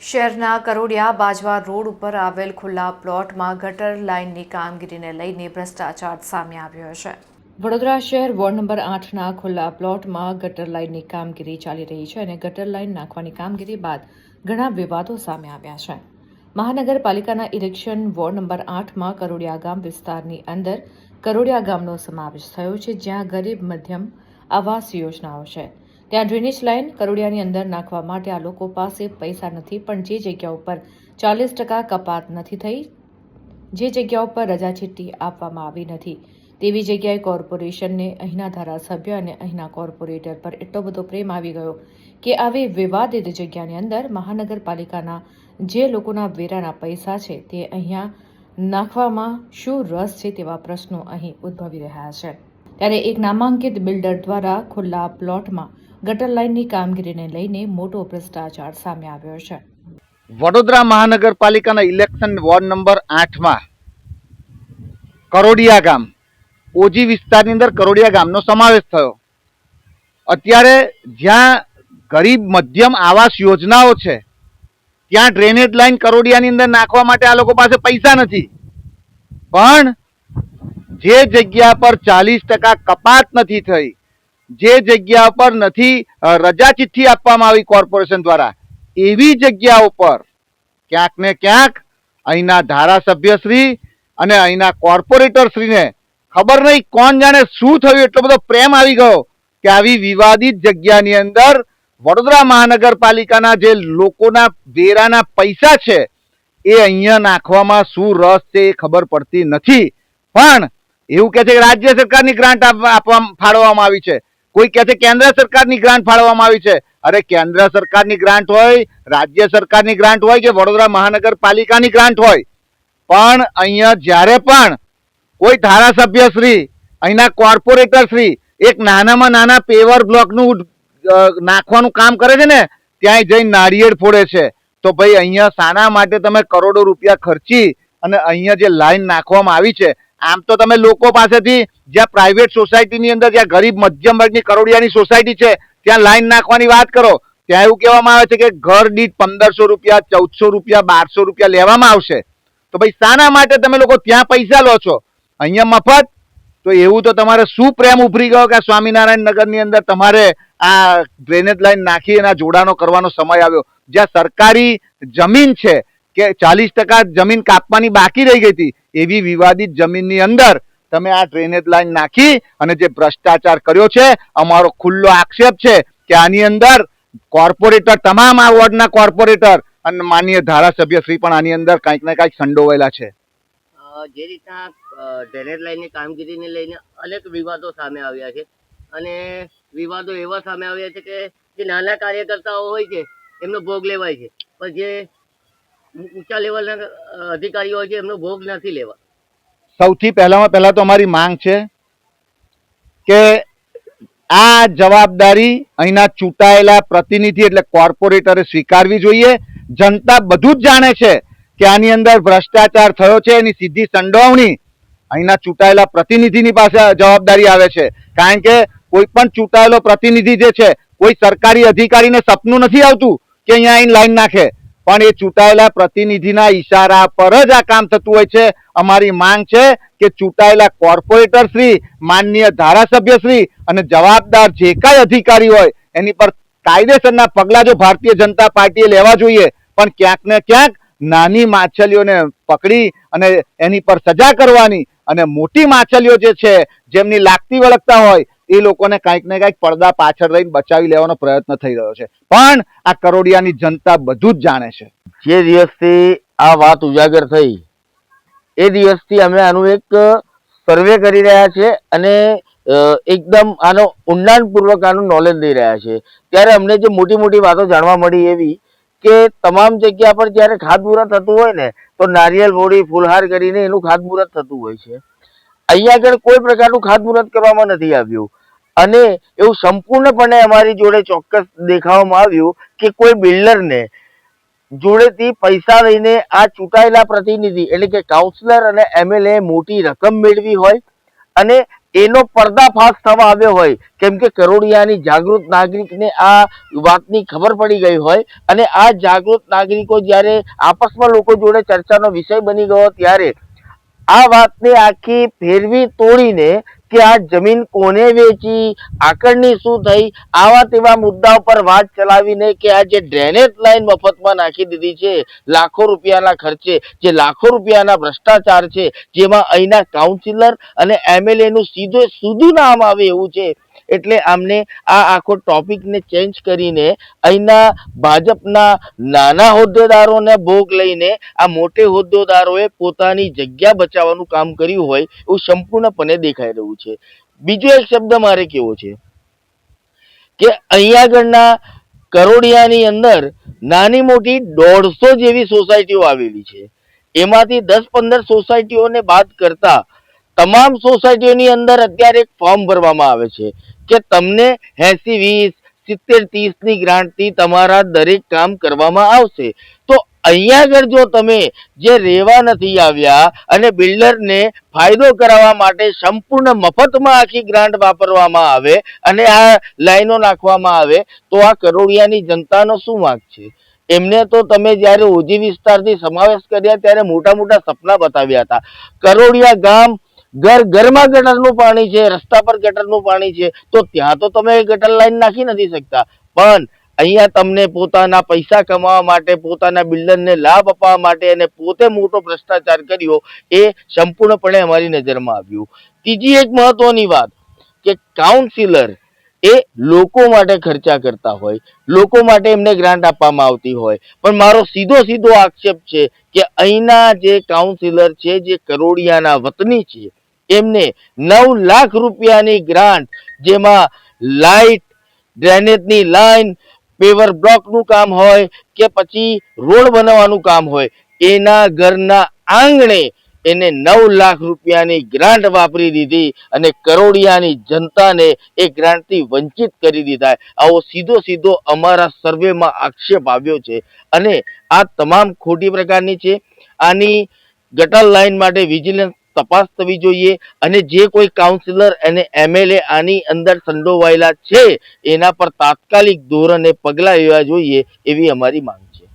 શહેરના કરોડિયા બાજવા રોડ ઉપર આવેલ ખુલ્લા પ્લોટમાં ગટર લાઇનની કામગીરીને લઈને ભ્રષ્ટાચાર સામે આવ્યો છે. વડોદરા શહેર વોર્ડ નંબર આઠના ખુલ્લા પ્લોટમાં ગટર લાઇનની કામગીરી ચાલી રહી છે અને ગટર લાઇન નાખવાની કામગીરી બાદ ઘણા વિવાદો સામે આવ્યા છે. મહાનગરપાલિકાના ઇલેક્શન વોર્ડ નંબર આઠમાં કરોડિયા ગામ વિસ્તારની અંદર કરોડિયા ગામનો સમાવેશ થયો છે જ્યાં ગરીબ મધ્યમ આવાસ યોજનાઓ છે. ત્યાં ડ્રેનેજ લાઇન કરોડિયાની અંદર નાખવા માટે આ લોકો પાસે પૈસા નથી, પણ જે જગ્યા ઉપર ચાલીસ ટકા કપાત નથી થઈ, જે જગ્યા ઉપર રજા ચિઠ્ઠી આપવામાં આવી નથી, તેવી જગ્યાએ કોર્પોરેશનને અહીંના ધારાસભ્ય અને અહીંના કોર્પોરેટર પર એટલો બધો પ્રેમ આવી ગયો કે આવી વિવાદિત જગ્યાની અંદર મહાનગરપાલિકાના જે લોકોના વેરાના પૈસા છે તે અહીંયા નાખવામાં શું રસ છે તેવા પ્રશ્નો અહીં ઉદ્ભવી રહ્યા છે. ત્યારે એક નામાંકિત બિલ્ડર દ્વારા ખુલ્લા પ્લોટમાં ગટર લાઇનની કામગીરીને લઈને મોટો ભ્રષ્ટાચાર સામે આવ્યો છે. વડોદરા મહાનગરપાલિકાના ઇલેક્શન વોર્ડ નંબર આઠમાં કરોડિયા ગામ, ઓજી વિસ્તારની અંદર કરોડિયા ગામનો સમાવેશ થયો. અત્યારે જ્યાં ગરીબ મધ્યમ આવાસ યોજનાઓ છે, ત્યાં ડ્રેનેજ લાઈન કરોડિયાની અંદર નાખવા માટે આ લોકો પાસે પૈસા નથી. પણ જે જગ્યા પર ચાલીસ ટકા કપાત નથી થઈ જે જગ્યા પર નથી રજા ચિઠ્ઠી આપવામાં આવી કોર્પોરેશન દ્વારા, એવી જગ્યા ઉપર ક્યાંક ને ક્યાંક અહીંના ધારાસભ્યશ્રી અને અહીંના કોર્પોરેટરશ્રીને ખબર નહીં કોણ જાણે શું થયું, એટલો બધો પ્રેમ આવી ગયો કે આવી વિવાદિત જગ્યાની અંદર વડોદરા મહાનગરપાલિકાના જે લોકોના વેરાના પૈસા છે, એ અહીંયા નાખવામાં શું રસ છે એ ખબર પડતી નથી. પણ એવું કહે છે કે રાજ્ય સરકારની ગ્રાન્ટ આપવા, ફાળવવામાં આવી છે. કોઈ કહે છે, કેન્દ્ર સરકારની ગ્રાન્ટ ફાળવવામાં આવી છે. અરે, કેન્દ્ર સરકારની ગ્રાન્ટ હોય, રાજ્ય સરકારની ગ્રાન્ટ હોય કે વડોદરા મહાનગરપાલિકાની ગ્રાન્ટ હોય. પણ અહીંયા જ્યારે પણ કોઈ ધારાસભ્ય શ્રી, અહીંના કોર્પોરેટર શ્રી, એક નાનામાં નાના પેવર બ્લોકનું નાખવાનું કામ કરે છે ને ત્યાં જઈ નારિયેળ ફોડે છે. તો ભાઈ, અહીંયા શાના માટે તમે કરોડો રૂપિયા ખર્ચી અને અહીંયા જે લાઈન નાખવામાં આવી છે આમ તો તમે લોકો પાસેથી જ્યાં પ્રાઇવેટ સોસાયટીની અંદર, જ્યાં ગરીબ મધ્યમ વર્ગની કરોડિયાની સોસાયટી છે, ત્યાં લાઈન નાખવાની વાત કરો, ત્યાં એવું કહેવામાં આવે છે કે ઘર દીઠ પંદરસો રૂપિયા, ચૌદસો રૂપિયા, બારસો રૂપિયા લેવામાં આવશે. તો ભાઈ, શાના માટે તમે લોકો ત્યાં પૈસા લો છો? અહીંયા મફત? તો એવું તો તમારે શું પ્રેમ ઉભરી ગયો કે સ્વામિનારાયણ નગરની અંદર તમારે આ ડ્રેનેજ લાઈન નાખી એના જોડાણો કરવાનો સમય આવ્યો? જ્યાં સરકારી જમીન છે કે ચાલીસ ટકા જમીન કાપવાની બાકી રહી ગઈ હતી. એવી વિવાદિત જમીનની અંદર તમે આ ડ્રેનેજ લાઈન નાખી અને જે ભ્રષ્ટાચાર કર્યો છે, અમારો ખુલ્લો આક્ષેપ છે કે આની અંદર કોર્પોરેટર, તમામ આ વોર્ડના કોર્પોરેટર અને માન્ય ધારાસભ્ય શ્રી પણ આની અંદર કંઈક ને કાંઈક સંડોવાયેલા છે. જે રીતના ડ્રેનેજ લાઇનની કામગીરીને લઈને અનેક વિવાદો સામે આવ્યા છે. અને વિવાદો એવા સામે આવ્યા છે કે જે નાના કાર્યકર્તાઓ હોય છે, એમનો ભોગ લેવાય છે. પણ જે ઊંચા લેવલના અધિકારીઓ છે, એમનો ભોગ નથી લેવા. સૌથી પહેલામાં પહેલા તો અમારી માંગ છે કે આ જવાબદારી અહીંના ચૂંટાયેલા પ્રતિનિધિ એટલે કોર્પોરેટરે સ્વીકારવી જોઈએ. જનતા બધું જ જાણે છે કે આની અંદર ભ્રષ્ટાચાર થયો છે, એની સીધી સંડોવણી અહીંના ચૂંટાયેલા પ્રતિનિધિની પાસે જવાબદારી આવે છે. કારણ કે કોઈ પણ ચૂંટાયેલો પ્રતિનિધિ જે છે, કોઈ સરકારી અધિકારીને સપનું નથી આવતું કે અહીંયા આવીને લાઈન નાખે. પણ એ ચૂંટાયેલા પ્રતિનિધિના ઈશારા પર જ આ કામ થતું હોય છે. અમારી માંગ છે કે ચૂંટાયેલા કોર્પોરેટર શ્રી, માનનીય ધારાસભ્ય શ્રી અને જવાબદાર જે કાંઈ અધિકારી હોય, એની પર કાયદેસરના પગલાં જો ભારતીય જનતા પાર્ટીએ લેવા જોઈએ, પણ ક્યાંક ને ક્યાંક નાની માછલીઓને પકડી અને એની પર સજા કરવાની અને મોટી માછલીઓ જે છે, જેમની લાગતી વળગતા હોય એ લોકોને કાંઈક ને કાંઈક પડદા પાછળ રહીને બચાવી લેવાનો પ્રયત્ન થઈ રહ્યો છે. પણ આ કરોડિયાની જનતા બધું જ જાણે છે. જે દિવસથી આ વાત ઉજાગર થઈ, એ દિવસથી અમે આનું એક સર્વે કરી રહ્યા છે અને એકદમ આનો ઊંડાણપૂર્વક આનું નોલેજ લઈ રહ્યા છે ત્યારે અમને જે મોટી મોટી વાતો જાણવા મળી એવી કે તમામ જગ્યા પર જ્યારે ખાતમુહૂર્ત થતું હોય ને, તો નારિયેલ મોડી, ફૂલહાર કરીને એનું ખાતમુહૂર્ત થતું હોય છે. અહીંયા આગળ કોઈ પ્રકારનું ખાતમુહૂર્ત કરવામાં નથી આવ્યું. અને એવું સંપૂર્ણપણે અમારી જોડે ચોક્કસ દેખાવામાં આવ્યું કે કોઈ બિલ્ડરને જોડેથી પૈસા લઈને આ ચૂંટાયેલા પ્રતિનિધિ એટલે કે કાઉન્સિલર અને એમએલએ મોટી રકમ મેળવી હોય અને એનો પર્દાફાશ થવા આવ્યો હોય, કેમ કે કરોડિયાની જાગૃત નાગરિકને આ વાતની ખબર પડી ગઈ હોય અને આ જાગૃત નાગરિકો જ્યારે આપસમાં લોકો જોડે ચર્ચાનો વિષય બની ગયો ત્યારે આ વાતને આખી ફેરવી તોડીને કે આ જમીન કોને વેચી આકળની શું થઈ, આવા તેવા મુદ્દા પર વાત ચલાવીને કે આ જે ડ્રેનેજ લાઈન મફતમાં નાખી દીધી છે, લાખો રૂપિયાના ખર્ચે, જે લાખો રૂપિયાના ભ્રષ્ટાચાર છે, જેમાં અહીંના કાઉન્સિલર અને એમએલએનું સીધું સીધું નામ આવે એવું છે એટલે આમને આ આખો ટોપિકને ચેન્જ કરીને અહીંના ભાજપના નાના હોદ્દેદારોને ભોગ લઈને આ મોટે હોદ્દેદારોએ પોતાની જગ્યા બચાવવાનું કામ કર્યું હોય એવું સંપૂર્ણપણે દેખાઈ રહ્યું છે. બીજો એક શબ્દ મારે કેવો છે? કે અહીંયા આગળના કરોડિયાની અંદર નાની મોટી દોઢસો જેવી સોસાયટીઓ આવેલી છે. એમાંથી દસ પંદર સોસાયટીઓને બાદ કરતા તમામ સોસાયટીઓની અંદર અત્યારે એક ફોર્મ ભરવામાં આવે છે કે તમને એસી, વીસ, સિત્તેર, ત્રીસની ગ્રાન્ટથી તમારા દરેક કામ કરવામાં આવશે. તો અહીંયા આગળ જો તમે જે રહેવા નથી આવ્યા અને બિલ્ડરને ફાયદો કરાવવા માટે સંપૂર્ણ મફતમાં આખી ગ્રાન્ટ વાપરવામાં આવે અને આ લાઈનો નાખવામાં આવે, તો આ કરોડિયાની જનતાનો શું વાંક છે? એમને તો તમે જ્યારે ઓજી વિસ્તારથી સમાવેશ કર્યા ત્યારે મોટા મોટા સપના બતાવ્યા હતા. કરોડિયા ગામ ઘર ઘરમાં ગટરનું પાણી છે, રસ્તા પર ગટરનું પાણી છે, તો ત્યાં તો તમે ગટર લાઈન નાખી નથી શકતા. પણ અહીંયા તમને પોતાના પૈસા કમાવા માટે, પોતાના બિલ્ડરને લાભ અપાવવા માટે અને પોતે મોટો ભ્રષ્ટાચાર કર્યો એ સંપૂર્ણપણે અમારી નજરમાં આવ્યું. ત્રીજી એક મહત્વની વાત કે કાઉન્સિલર એ લોકો માટે ખર્ચા કરતા હોય, લોકો માટે એમને ગ્રાન્ટ આપવામાં આવતી હોય. પણ મારો સીધો સીધો આક્ષેપ છે કે અહીંના જે કાઉન્સિલર છે, જે કરોડિયાના વતની છે એમને નવ લાખ રૂપિયાની ગ્રાન્ટ જેમાં લાઇટ ડ્રેનેજની લાઈન પેવર બ્લોકનું કામ હોય કે પછી રોડ બનાવવાનું કામ હોય, એના ઘરના આંગણે એને નવ લાખ રૂપિયાની ગ્રાન્ટ વાપરી દીધી અને કરોડિયાની જનતાને એ ગ્રાન્ટથી વંચિત કરી દીધા. આવો સીધો સીધો અમારા સર્વેમાં આક્ષેપ આવ્યો છે. અને આ તમામ ખોટી પ્રકારની છે. આની ગટર લાઈન માટે વિજિલન્સ તપાસ થવી જોઈએ અને જે કોઈ કાઉન્સિલર અને એમએલએ આની અંદર સંડોવાયેલા છે, એના પર તાત્કાલિક ધોરણે પગલાં લેવા જોઈએ એવી અમારી માંગ